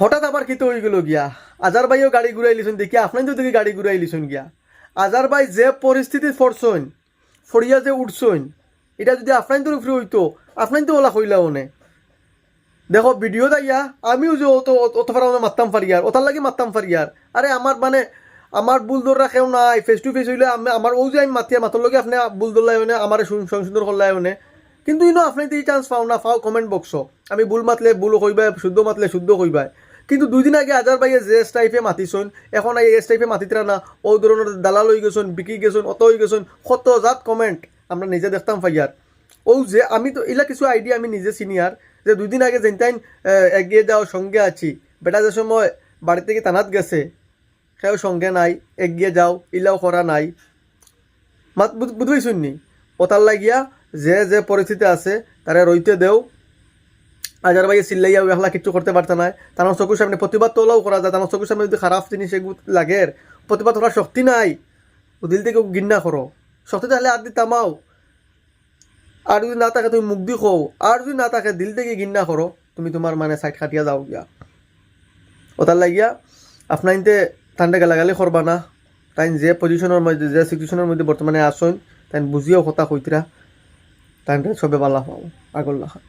হঠাৎ আবার কিতো হয়ে গেল গিয়া। আজার ভাইও গাড়ি ঘুরাই লিছুন দেখি আপনার তো দেখি গাড়ি ঘুরাই লিছুন গিয়া। আজার ভাই যে পরিস্থিতি পড়ছইন ফরিয়া যে উঠছইন এটা যদি আপনার তোর উপরে হইতো আপনার তো ওলা হইলা ওনে। দেখো ভিডিও দাইয়া আমিও যে অত অত পারা মারতাম ফারিয়ার ওটার লাগে মারতাম ফারিয়ার আরে আমার মানে আমার বুলদর রাখেও নাই ফেস টু ফেস হইলে আমি আমার ও যে আমি মাতিয়া মাতর লগে আপনি বুলদর লাই হনে আমার সুন্দর করলাই হনে কিন্তু ইনো আপনি তো এই চান্স পাও না, পাও কমেন্ট বক্স আমি বুল মাতলে, বুল কইবাই শুদ্ধ মাতলে শুদ্ধ কইবাই কিন্তু দুই দিন আগে আজার ভাইয়ে যে টাইপে মাতিছন এখন এই এস টাইপে মাতিতরা না ও ধরনের দালাল হয়ে গেছন বিকি গেছন অত হয়ে গেছন কত জাত কমেন্ট আমরা নিজে দেখতাম ফাইয়ার ও যে আমি তো এলা কিছু আইডিয়া আমি নিজে সিনিয়র যে দুই দিন আগে যেনটাইন এগিয়ে যাও সঙ্গে আছি বেটা যে সময় বাড়ি থেকে তানাত গেছে সেও সঙ্গে নাই এগিয়ে যাও ইলাও করা নাই মাত বুঝবই শুননি ওতার লাগিয়া যে যে পরিস্থিতি আছে তারা রইতে দেও আজার ভাই চিল্লাইয়া এখলা কিচ্ছু করতে পারতে না তার চকুর সামনে প্রতিবাদ তোলাও করা যায়। তার চকুর সামনে যদি খারাপ জিনিস এগুলো লাগে প্রতিবাদ করার শক্তি নাই। ও দিল থেকে গিন্না করো শক্তি তাহলে আর দি তামাও। আর যদি না থাকে তুমি মুখ দি খো আর যদি না থাকে দিল থেকে গিন্না করো তুমি তোমার মানে সাইড খাটিয়া যাও গিয়া। ওটার লাগিয়া আপনার ইনতে ঠান্ডা গালাগালি করবা না। তাই যে পজিশনের মধ্যে, যে সিচুয়েশনের মধ্যে বর্তমানে আসন তাই বুঝিও কথা কইতরা তাই সবে বালা পাও আগর লাখা